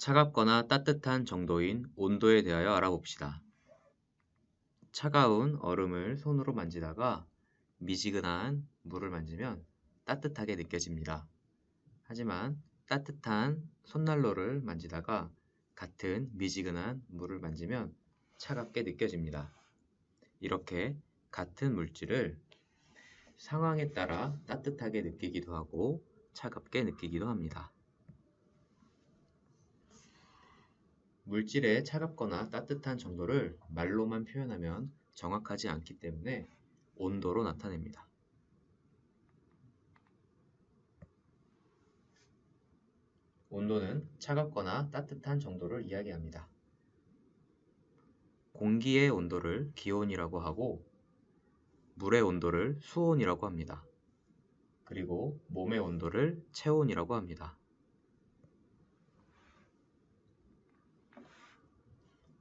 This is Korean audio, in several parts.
차갑거나 따뜻한 정도인 온도에 대하여 알아봅시다. 차가운 얼음을 손으로 만지다가 미지근한 물을 만지면 따뜻하게 느껴집니다. 하지만 따뜻한 손난로를 만지다가 같은 미지근한 물을 만지면 차갑게 느껴집니다. 이렇게 같은 물질을 상황에 따라 따뜻하게 느끼기도 하고 차갑게 느끼기도 합니다. 물질의 차갑거나 따뜻한 정도를 말로만 표현하면 정확하지 않기 때문에 온도로 나타냅니다. 온도는 차갑거나 따뜻한 정도를 이야기합니다. 공기의 온도를 기온이라고 하고 물의 온도를 수온이라고 합니다. 그리고 몸의 온도를 체온이라고 합니다.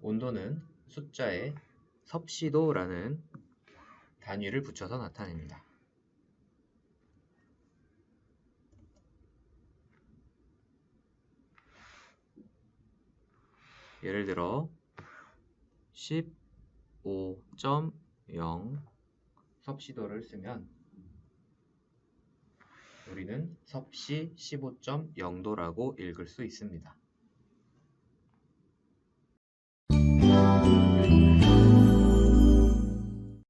온도는 숫자에 섭씨도라는 단위를 붙여서 나타냅니다. 예를 들어 15.0 섭씨도를 쓰면 우리는 섭씨 15.0도라고 읽을 수 있습니다.